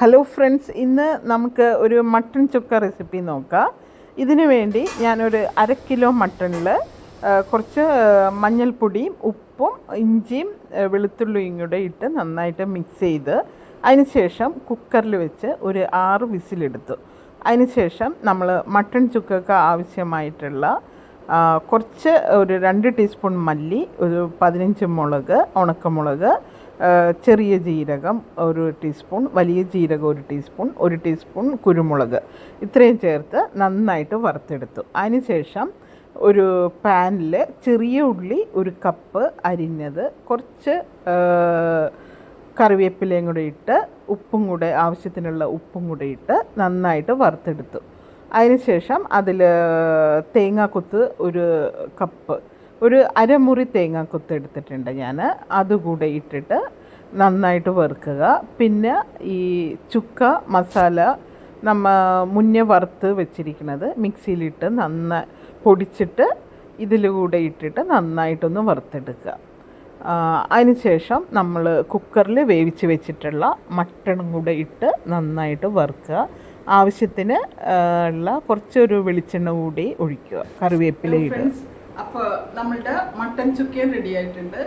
Hello friends ഇന്ന് നമുക്ക് ഒരു മട്ടൺ ചുക്ക റെസിപ്പി നോക്കാം. ഇതിനു വേണ്ടി ഞാനൊരു അര കിലോ മട്ടണിൽ കുറച്ച് മഞ്ഞൾപ്പൊടിയും ഉപ്പും ഇഞ്ചിയും വെളുത്തുള്ളിയും കൂടെ ഇട്ട് നന്നായിട്ട് മിക്സ് ചെയ്ത് അതിനുശേഷം കുക്കറിൽ വെച്ച് ഒരു ആറ് വിസിലെടുത്തു. അതിനുശേഷം നമ്മൾ മട്ടൺ ചുക്കക്ക് ആവശ്യമായിട്ടുള്ള കുറച്ച് ഒരു രണ്ട് ടീസ്പൂൺ മല്ലി ഒരു പതിനഞ്ച് മുളക് ഉണക്കമുളക് ചെറിയ ജീരകം ഒരു ടീസ്പൂൺ വലിയ ജീരകം ഒരു ടീസ്പൂൺ ഒരു ടീസ്പൂൺ കുരുമുളക്. ഇത്രയും ചേർത്ത് നന്നായിട്ട് വറുത്തെടുത്തു. അതിനുശേഷം ഒരു പാനിൽ ചെറിയ ഉള്ളി ഒരു കപ്പ് അരിഞ്ഞത് കുറച്ച് കറിവേപ്പിലയും കൂടെ ഇട്ട് ഉപ്പും കൂടെ ആവശ്യത്തിനുള്ള ഉപ്പും കൂടെ ഇട്ട് നന്നായിട്ട് വറുത്തെടുത്തു. അതിനുശേഷം അതിൽ തേങ്ങാക്കൊത്ത് ഒരു കപ്പ് ഒരു അരമുറി തേങ്ങ കൊത്തെടുത്തിട്ടുണ്ട് ഞാൻ. അതുകൂടെ ഇട്ടിട്ട് നന്നായിട്ട് വറുക്കുക. പിന്നെ ഈ ചുക്ക മസാല നമ്മ മുന്നേ വറുത്ത് വെച്ചിരിക്കുന്നത് മിക്സിയിലിട്ട് നന്നായി പൊടിച്ചിട്ട് ഇതിലൂടെ ഇട്ടിട്ട് നന്നായിട്ടൊന്ന് വറുത്തെടുക്കുക. അതിനുശേഷം നമ്മൾ കുക്കറിൽ വേവിച്ച് വെച്ചിട്ടുള്ള മട്ടണും കൂടെ ഇട്ട് നന്നായിട്ട് വറുക്കുക. ആവശ്യത്തിന് ഉള്ള കുറച്ചൊരു വെളിച്ചെണ്ണ കൂടി ഒഴിക്കുക. കറിവേപ്പില ഇടുക. അപ്പോൾ നമ്മളുടെ മട്ടൻ ചുക്കയും റെഡി ആയിട്ടുണ്ട്.